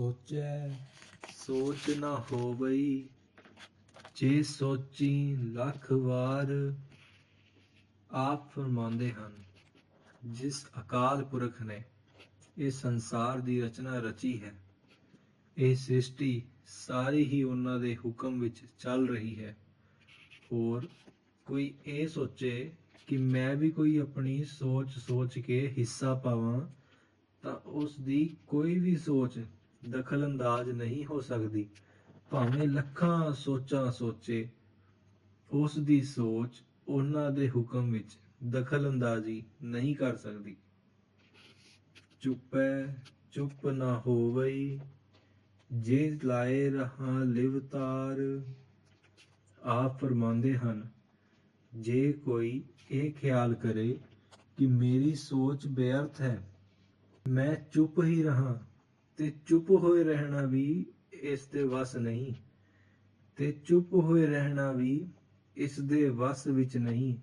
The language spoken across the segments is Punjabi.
ਸੋਚੈ। ਸੋਚ ਨਾ ਹੋਵਈ, ਜੇ ਸੋਚੀ ਲੱਖ ਵਾਰ, ਆਪ ਫਰਮਾਉਂਦੇ ਹਨ, ਜਿਸ ਅਕਾਲ ਪੁਰਖ ਨੇ ਇਹ ਸੰਸਾਰ ਦੀ ਰਚਨਾ ਰਚੀ ਹੈ, ਇਹ ਸ੍ਰਿਸ਼ਟੀ ਸਾਰੀ ਹੀ ਉਹਨਾਂ ਦੇ ਹੁਕਮ ਵਿੱਚ ਚੱਲ ਰਹੀ ਹੈ। ਹੋਰ ਕੋਈ ਇਹ ਸੋਚੇ ਕਿ ਮੈਂ ਵੀ ਕੋਈ ਆਪਣੀ ਸੋਚ ਸੋਚ ਕੇ ਹਿੱਸਾ ਪਾਵਾਂ, ਤਾਂ ਉਸ ਦੀ ਕੋਈ ਵੀ ਸੋਚ ਦਖਲ ਅੰਦਾਜ਼ ਨਹੀਂ ਹੋ ਸਕਦੀ। ਭਾਵੇਂ ਲੱਖਾਂ ਸੋਚਾਂ ਸੋਚੇ, ਉਸ ਦੀ ਸੋਚ ਉਹਨਾਂ ਦੇ ਹੁਕਮ ਵਿੱਚ ਦਖਲ ਅੰਦਾਜ਼ੀ ਨਹੀਂ ਕਰ ਸਕਦੀ। ਚੁੱਪੈ, ਚੁੱਪ ਨਾ ਹੋਵਈ, ਜੇ ਲਾਏ ਰਹਾ ਲਿਵਤਾਰ ਆਪ ਫਰਮਾਉਂਦੇ ਹਨ, ਜੇ ਕੋਈ ਇਹ ਖਿਆਲ ਕਰੇ ਕਿ ਮੇਰੀ ਸੋਚ ਬੇਅਰਥ ਹੈ, ਮੈਂ ਚੁੱਪ ਹੀ ਰਹਾ। ਤੇ ਚੁੱਪ ਹੋਏ ਰਹਿਣਾ ਵੀ ਇਸ ਦੇ ਵਸ ਨਹੀਂ। ਤੇ ਚੁੱਪ ਹੋਏ ਰਹਿਣਾ ਵੀ ਇਸ ਦੇ ਵਸ ਵਿੱਚ ਨਹੀਂ,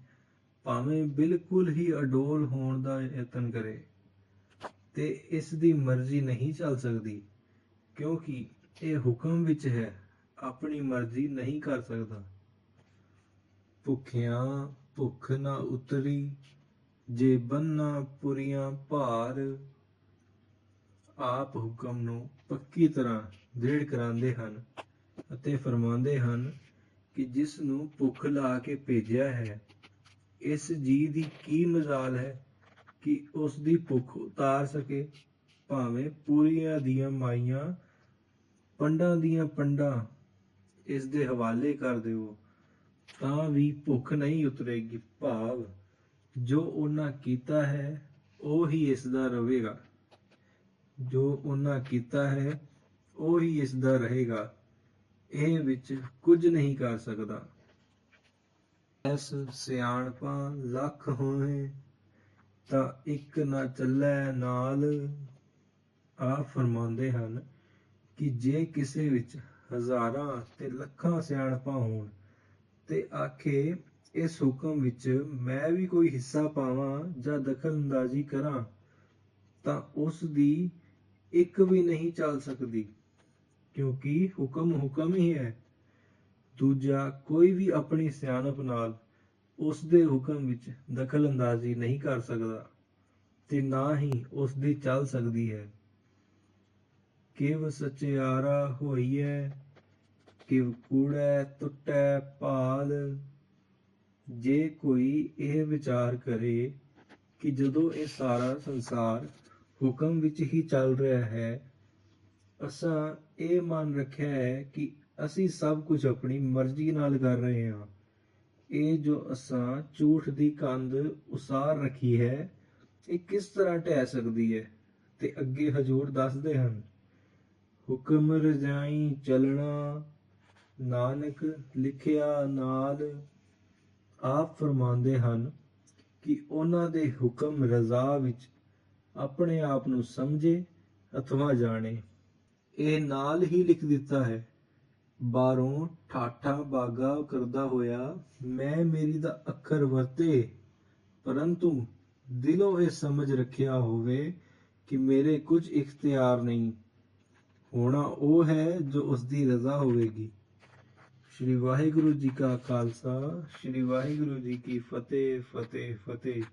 ਭਾਵੇਂ ਬਿਲਕੁਲ ਹੀ ਅਡੋਲ ਹੋਣ ਦਾ ਯਤਨ ਕਰੇ। ਤੇ ਇਸ ਦੀ ਮਰਜ਼ੀ ਨਹੀਂ ਚੱਲ ਸਕਦੀ, ਕਿਉਂਕਿ ਇਹ ਹੁਕਮ ਵਿੱਚ ਹੈ, ਆਪਣੀ ਮਰਜ਼ੀ ਨਹੀਂ ਕਰ ਸਕਦਾ। ਭੁੱਖਿਆਂ ਭੁੱਖ ਨਾ ਉਤਰੀ ਜੇ ਬੰਨਾ ਪੁਰੀਆਂ ਭਾਰ ਆਪ ਹੁਕਮ ਨੂੰ ਪੱਕੀ ਤਰ੍ਹਾਂ ਦ੍ਰਿੜ ਕਰਾਉਂਦੇ ਹਨ ਅਤੇ ਫਰਮਾਉਂਦੇ ਹਨ ਕਿ ਜਿਸ ਨੂੰ ਭੁੱਖ ਲਾ ਕੇ ਭੇਜਿਆ ਹੈ, ਇਸ ਜੀ ਦੀ ਕੀ ਮਜ਼ਾਲ ਹੈ ਕਿ ਉਸ ਦੀ ਭੁੱਖ ਉਤਾਰ ਸਕੇ? ਭਾਵੇਂ ਪੂਰੀਆਂ ਦੀਆਂ ਮਾਈਆਂ ਪੰਡਾਂ ਦੀਆਂ ਪੰਡਾਂ ਇਸ ਦੇ ਹਵਾਲੇ ਕਰ ਦਿਓ, ਤਾਂ ਵੀ ਭੁੱਖ ਨਹੀਂ ਉਤਰੇਗੀ। ਭਾਵ ਜੋ ਉਹਨਾਂ ਕੀਤਾ ਹੈ, ਉਹ ਹੀ ਇਸ ਦਾ ਰਹੇਗਾ। ਜੋ ਉਹਨਾਂ ਕੀਤਾ ਹੈ, ਉਹ ਹੀ ਇਸ ਦਾ ਰਹੇਗਾ। ਇਹ ਵਿੱਚ ਕੁਝ ਨਹੀਂ ਕਰ ਸਕਦਾ। ਐਸ ਸਿਆਣਪਾਂ ਲੱਖ ਹੋਏ, ਤਾਂ ਇੱਕ ਨਾ ਚੱਲੈ ਨਾਲ ਆ ਫਰਮਾਉਂਦੇ ਹਨ ਕਿ ਜੇ ਕਿਸੇ ਵਿੱਚ ਹਜ਼ਾਰਾਂ ਤੇ ਲੱਖਾਂ ਸਿਆਣਪਾਂ ਹੋਣ ਤੇ ਆਖੇ, ਇਸ ਹੁਕਮ ਵਿੱਚ ਮੈਂ ਵੀ ਕੋਈ ਹਿੱਸਾ ਪਾਵਾਂ ਜਾਂ ਦਖਲ ਅੰਦਾਜ਼ੀ ਕਰਾਂ, ਤਾਂ ਉਸ ਦੀ ਇੱਕ ਵੀ ਨਹੀਂ ਚੱਲ ਸਕਦੀ, ਕਿਉਂਕਿ ਹੁਕਮ ਹੁਕਮ ਹੀ ਹੈ। ਦੂਜਾ, ਕੋਈ ਵੀ ਆਪਣੀ ਸਿਆਣਪ ਨਾਲ ਉਸ ਦੇ ਹੁਕਮ ਵਿੱਚ ਦਖਲ ਅੰਦਾਜ਼ੀ ਨਹੀਂ ਕਰ ਸਕਦਾ ਤੇ ਨਾ ਹੀ ਉਸ ਦੀ ਚੱਲ ਸਕਦੀ ਹੈ। ਕਿਵ ਸਚਿਆਰਾ ਹੋਈਐ, ਕਿਵ ਕੂੜੈ ਟੁੱਟੈ ਭਾਲ। ਜੇ ਕੋਈ ਇਹ ਵਿਚਾਰ ਕਰੇ ਕਿ ਜਦੋਂ ਇਹ ਸਾਰਾ ਸੰਸਾਰ ਹੁਕਮ ਵਿੱਚ ਹੀ ਚੱਲ ਰਿਹਾ ਹੈ। ਅਸਾਂ ਇਹ ਮਨ ਰੱਖਿਆ ਹੈ ਕਿ ਅਸੀਂ ਸਭ ਕੁਝ ਆਪਣੀ ਮਰਜ਼ੀ ਨਾਲ ਕਰ ਰਹੇ ਹਾਂ। ਇਹ ਜੋ ਅਸਾਂ ਝੂਠ ਦੀ ਕੰਧ ਉਸਾਰ ਰੱਖੀ ਹੈ, ਇਹ ਕਿਸ ਤਰ੍ਹਾਂ ਢਹਿ ਸਕਦੀ ਹੈ ਤੇ ਅੱਗੇ ਹਜੂਰ ਦੱਸਦੇ ਹਨ, ਹੁਕਮ ਰਜਾਈ ਚੱਲਣਾ, ਨਾਨਕ ਲਿਖਿਆ ਨਾਲ। ਆਪ ਫਰਮਾਉਂਦੇ ਹਨ ਕਿ ਉਹਨਾਂ ਦੇ ਹੁਕਮ ਰਜ਼ਾ ਵਿੱਚ ਆਪਣੇ ਆਪ ਨੂੰ ਸਮਝੇ, ਅਥਵਾ ਜਾਣੇ। ਇਹ ਨਾਲ ਹੀ ਲਿਖ ਦਿੱਤਾ ਹੈ, ਬਾਹਰੋਂ ਠਾਠਾ ਬਾਗਾ ਕਰਦਾ ਹੋਇਆ, ਮੈਂ ਮੇਰੀ ਦਾ ਅੱਖਰ ਵਰਤੇ, ਪਰੰਤੂ ਦਿਲੋਂ ਇਹ ਸਮਝ ਰੱਖਿਆ ਹੋਵੇ ਕਿ ਮੇਰੇ ਕੁਝ ਇਖਤਿਆਰ ਨਹੀਂ, ਹੋਣਾ ਉਹ ਹੈ ਜੋ ਉਸ ਦੀ ਰਜ਼ਾ ਹੋਵੇਗੀ। ਸ਼੍ਰੀ ਵਾਹਿਗੁਰੂ ਜੀ ਕਾ ਖਾਲਸਾ, ਸ਼੍ਰੀ ਵਾਹਿਗੁਰੂ ਜੀ ਕੀ ਫਤਿਹ ਫਤਿਹ ਫਤਿਹ।